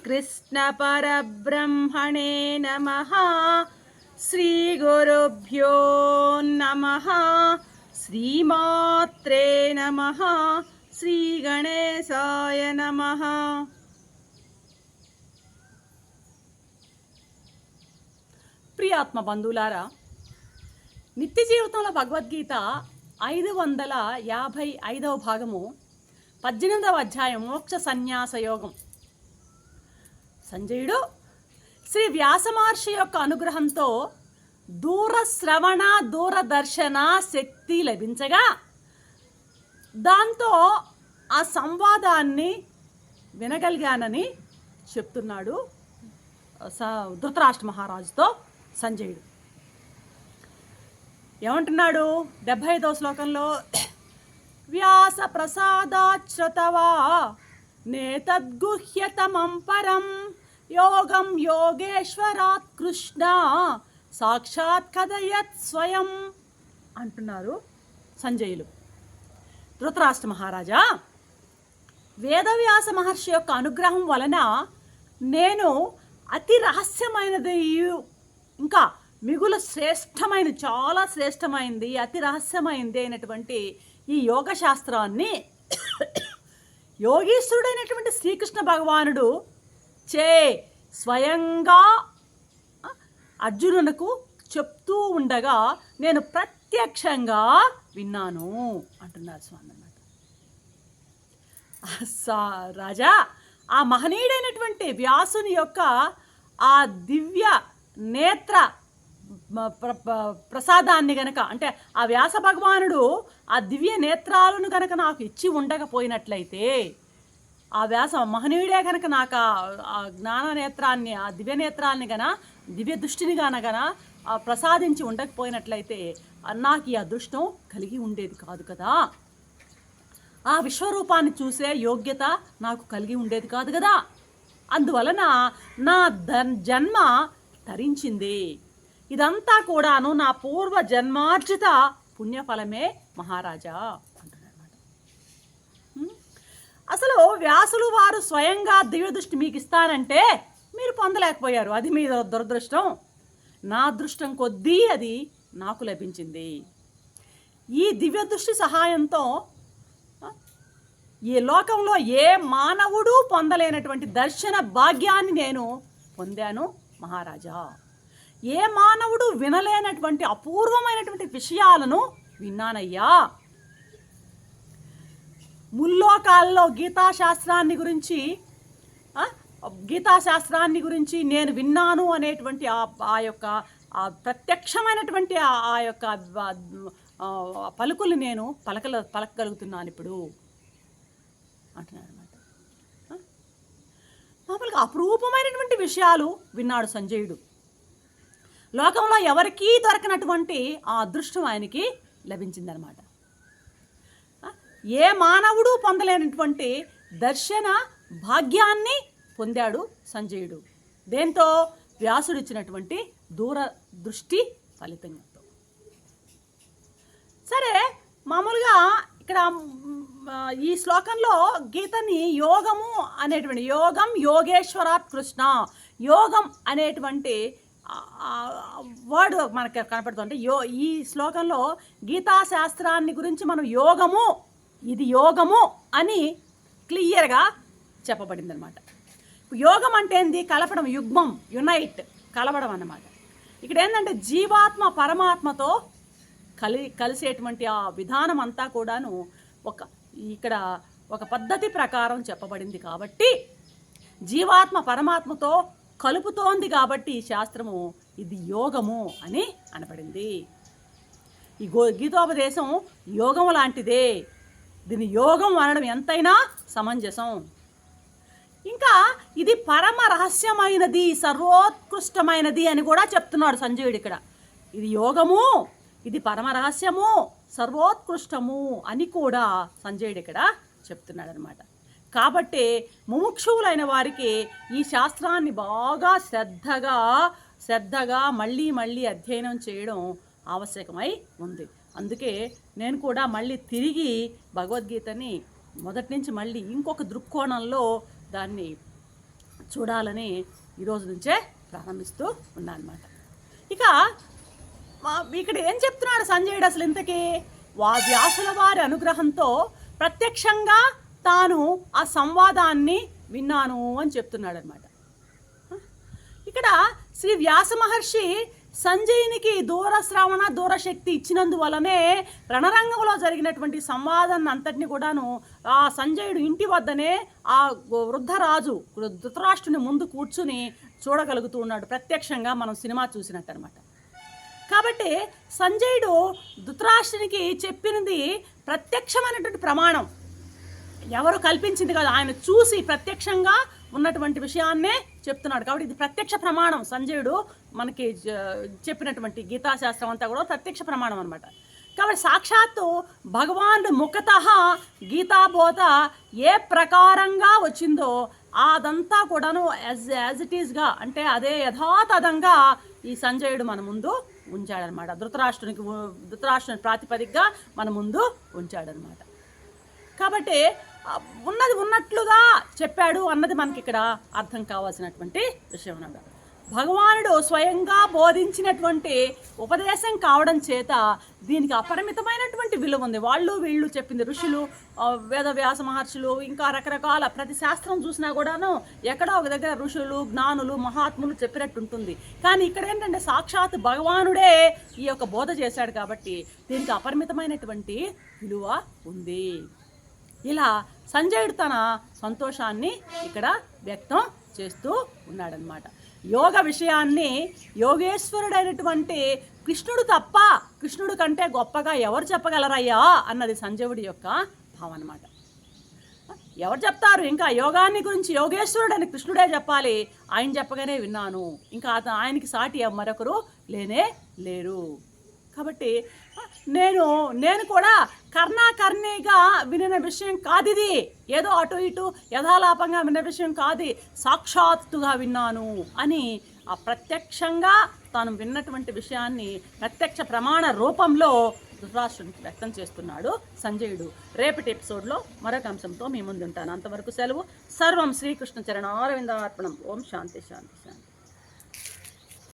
శ్రీకృష్ణపరబ్రహ్మణే నమ శ్రీగురుభ్యో నమ శ్రీమాత్రే నమ శ్రీగణేశాయ నమ ప్రియాత్మ బంధువులారా నిత్య జీవితంలో భగవద్గీత ఐదు వందల యాభై ఐదవ భాగము పద్దెనిమిదవ అధ్యాయం మోక్ష సన్యాస యోగం. సంజయుడు శ్రీ వ్యాసమహర్షి యొక్క అనుగ్రహంతో దూర శ్రవణ దూరదర్శన శక్తి లభించగా దాంతో ఆ సంవాదాన్ని వినగలిగానని చెప్తున్నాడు స ధృతరాష్ట్ర మహారాజుతో సంజయుడు. ఏమంటున్నాడు డెబ్భై ఐదవ శ్లోకంలో? వ్యాస ప్రసాదాచ్రతవా నేతద్గుహ్యతమం పరం యోగం యోగేశ్వరాత్ కృష్ణ సాక్షాత్ కథయత్ స్వయం అంటున్నారు సంజయులు. ధృతరాష్ట్ర మహారాజా వేదవ్యాస మహర్షి యొక్క అనుగ్రహం వలన నేను అతి రహస్యమైనది ఇంకా మిగులు శ్రేష్టమైన చాలా శ్రేష్టమైంది అతి రహస్యమైంది అయినటువంటి ఈ యోగ శాస్త్రాన్ని యోగీశ్వరుడైనటువంటి శ్రీకృష్ణ భగవానుడు చే స్వయంగా అర్జునునకు చెప్తూ ఉండగా నేను ప్రత్యక్షంగా విన్నాను అంటున్నారు స్వామి అన్నమాట రాజా ఆ మహనీయుడైనటువంటి వ్యాసుని యొక్క ఆ దివ్య నేత్ర ప్రసాదాన్ని గనక అంటే ఆ వ్యాస భగవానుడు ఆ దివ్య నేత్రాలను గనక నాకు ఇచ్చి ఉండకపోయినట్లయితే ఆ వ్యాస మహనీయుడే కనుక నాకు ఆ- జ్ఞాన నేత్రాన్ని ఆ దివ్య నేత్రాన్ని గన దివ్య దృష్టిని గనగన ప్రసాదించి ఉండకపోయినట్లయితే నాకు ఈ అదృష్టం కలిగి ఉండేది కాదు కదా. ఆ విశ్వరూపాన్ని చూసే యోగ్యత నాకు కలిగి ఉండేది కాదు కదా. అందువలన నా ధన్ జన్మ తరించింది. ఇదంతా కూడాను నా పూర్వ జన్మార్జిత పుణ్యఫలమే మహారాజా. అసలు వ్యాసులు వారు స్వయంగా దివ్యదృష్టి మీకు ఇస్తానంటే మీరు పొందలేకపోయారు. అది మీ దురదృష్టం. నా అదృష్టం కొద్దీ అది నాకు లభించింది. ఈ దివ్య దృష్టి సహాయంతో ఈ లోకంలో ఏ మానవుడు పొందలేనటువంటి దర్శన భాగ్యాన్ని నేను పొందాను మహారాజా. ఏ మానవుడు వినలేనటువంటి అపూర్వమైనటువంటి విషయాలను విన్నానయ్యా. ముల్లోకాల్లో గీతాశాస్త్రాన్ని గురించి గీతాశాస్త్రాన్ని గురించి నేను విన్నాను అనేటువంటి ఆ ఆ యొక్క ప్రత్యక్షమైనటువంటి ఆ యొక్క పలుకులు నేను పలకల పలకగలుగుతున్నాను ఇప్పుడు. అంటున్నాను అనమాట మామూలుగా అపురూపమైనటువంటి విషయాలు విన్నాడు సంజయుడు. లోకంలో ఎవరికీ దొరకనటువంటి ఆ అదృష్టం ఆయనకి లభించిందనమాట ఏ మానవుడు పొందలేనటువంటి దర్శన భాగ్యాన్ని పొందాడు సంజయుడు. దేంతో వ్యాసుడు ఇచ్చినటువంటి దూర దృష్టి ఫలితంగా సరే మామూలుగా ఇక్కడ ఈ శ్లోకంలో గీతని యోగము అనేటువంటి యోగం యోగేశ్వరాత్ కృష్ణ యోగం అనేటువంటి వర్డ్ మనకి కనపడుతుంది యో ఈ శ్లోకంలో గీతా శాస్త్రాన్ని గురించి మనం యోగము ఇది యోగము అని క్లియర్గా చెప్పబడింది అనమాట యోగం అంటే ఏంది? కలపడం యుగ్మం యునైట్ కలవడం అన్నమాట. ఇక్కడ ఏంటంటే జీవాత్మ పరమాత్మతో కలి కలిసేటువంటి ఆ విధానం అంతా కూడాను ఒక ఇక్కడ ఒక పద్ధతి ప్రకారం చెప్పబడింది కాబట్టి జీవాత్మ పరమాత్మతో కలుపుతోంది కాబట్టి ఈ శాస్త్రము ఇది యోగము అని అనబడింది. ఈ గో గీతోపదేశం యోగం లాంటిదే దీని యోగం అనడం ఎంతైనా సమంజసం. ఇంకా ఇది పరమ రహస్యమైనది సర్వోత్కృష్టమైనది అని కూడా చెప్తున్నాడు సంజయుడు ఇక్కడ. ఇది యోగము ఇది పరమ రహస్యము సర్వోత్కృష్టము అని కూడా సంజయుడు ఇక్కడ చెప్తున్నాడు అనమాట కాబట్టి ముముక్షువులైన వారికి ఈ శాస్త్రాన్ని బాగా శ్రద్ధగా శ్రద్ధగా మళ్ళీ మళ్ళీ అధ్యయనం చేయడం ఆవశ్యకమై ఉంది. అందుకే నేను కూడా మళ్ళీ తిరిగి భగవద్గీతని మొదటి నుంచి మళ్ళీ ఇంకొక దృక్కోణంలో దాన్ని చూడాలని ఈరోజు నుంచే ప్రారంభిస్తూ ఉన్నానమాట ఇక ఇక్కడ ఏం చెప్తున్నాడు సంజయుడు అసలు ఇంతకీ? వా వ్యాసుల వారి అనుగ్రహంతో ప్రత్యక్షంగా తాను ఆ సంవాదాన్ని విన్నాను అని చెప్తున్నాడు అనమాట ఇక్కడ శ్రీ వ్యాస మహర్షి సంజయునికి దూరశ్రవణ దూరశక్తి ఇచ్చినందువలనే రణరంగంలో జరిగినటువంటి సంవాదాన్ని అంతటిని కూడాను ఆ సంజయుడు ఇంటి వద్దనే ఆ వృద్ధరాజు ధృతరాష్ట్రుని ముందు కూర్చుని చూడగలుగుతూ ఉన్నాడు. ప్రత్యక్షంగా మనం సినిమా చూసినట్టు అనమాట కాబట్టి సంజయుడు ధృతరాష్ట్రునికి చెప్పినది ప్రత్యక్షమైనటువంటి ప్రమాణం. ఎవరు కల్పించింది కాదు ఆయన చూసి ప్రత్యక్షంగా ఉన్నటువంటి విషయాన్నే చెప్తున్నాడు. కాబట్టి ఇది ప్రత్యక్ష ప్రమాణం. సంజయుడు మనకి చెప్పినటువంటి గీతాశాస్త్రం అంతా కూడా ప్రత్యక్ష ప్రమాణం అనమాట కాబట్టి సాక్షాత్తు భగవాన్ ముఖత గీతాబోధ ఏ ప్రకారంగా వచ్చిందో అదంతా కూడాను యాజ్ యాజ్ ఇట్ ఈస్గా అంటే అదే యథాతథంగా ఈ సంజయుడు మన ముందు ఉంచాడనమాట ధృతరాష్ట్రునికి ధృతరాష్ట్రుని ప్రాతిపదికగా మన ముందు ఉంచాడనమాట కాబట్టి ఉన్నది ఉన్నట్లుగా చెప్పాడు అన్నది మనకి ఇక్కడ అర్థం కావాల్సినటువంటి విషయం అన్నమాట. భగవానుడు స్వయంగా బోధించినటువంటి ఉపదేశం కావడం చేత దీనికి అపరిమితమైనటువంటి విలువ ఉంది. వాళ్ళు వీళ్ళు చెప్పింది ఋషులు వేద వ్యాస మహర్షులు ఇంకా రకరకాల ప్రతి శాస్త్రం చూసినా కూడాను ఎక్కడో ఒక దగ్గర ఋషులు జ్ఞానులు మహాత్ములు చెప్పినట్టు ఉంటుంది కానీ ఇక్కడ ఏంటంటే సాక్షాత్ భగవానుడే ఈ యొక్క బోధ చేశాడు కాబట్టి దీనికి అపరిమితమైనటువంటి విలువ ఉంది. ఇలా సంజయుడు తన సంతోషాన్ని ఇక్కడ వ్యక్తం చేస్తూ ఉన్నాడనమాట యోగ విషయాన్ని యోగేశ్వరుడైనటువంటి కృష్ణుడు తప్ప కృష్ణుడు కంటే గొప్పగా ఎవరు చెప్పగలరయ్యా అన్నది సంజయుడి యొక్క భావం అనమాట ఎవరు చెప్తారు? ఇంకా యోగాన్ని గురించి యోగేశ్వరుడు అని కృష్ణుడే చెప్పాలి. ఆయన చెప్పగానే విన్నాను. ఇంకా అతను ఆయనకి సాటి మరొకరు లేనే లేరు. కాబట్టి నేను నేను కూడా కర్ణాకర్ణిగా వినిన విషయం కాదు ఇది ఏదో అటు ఇటు యథాలాపంగా విన్న విషయం కాదు. సాక్షాత్తుగా విన్నాను అని ఆ ప్రత్యక్షంగా తాను విన్నటువంటి విషయాన్ని ప్రత్యక్ష ప్రమాణ రూపంలో ధృతరాష్ట్రునికి వ్యక్తం చేస్తున్నాడు సంజయుడు. రేపటి ఎపిసోడ్లో మరొక అంశంతో మీ ముందుంటాను. అంతవరకు సెలవు. సర్వం శ్రీకృష్ణ చరణారవిందార్పణం. ఓం శాంతి శాంతి శాంతి.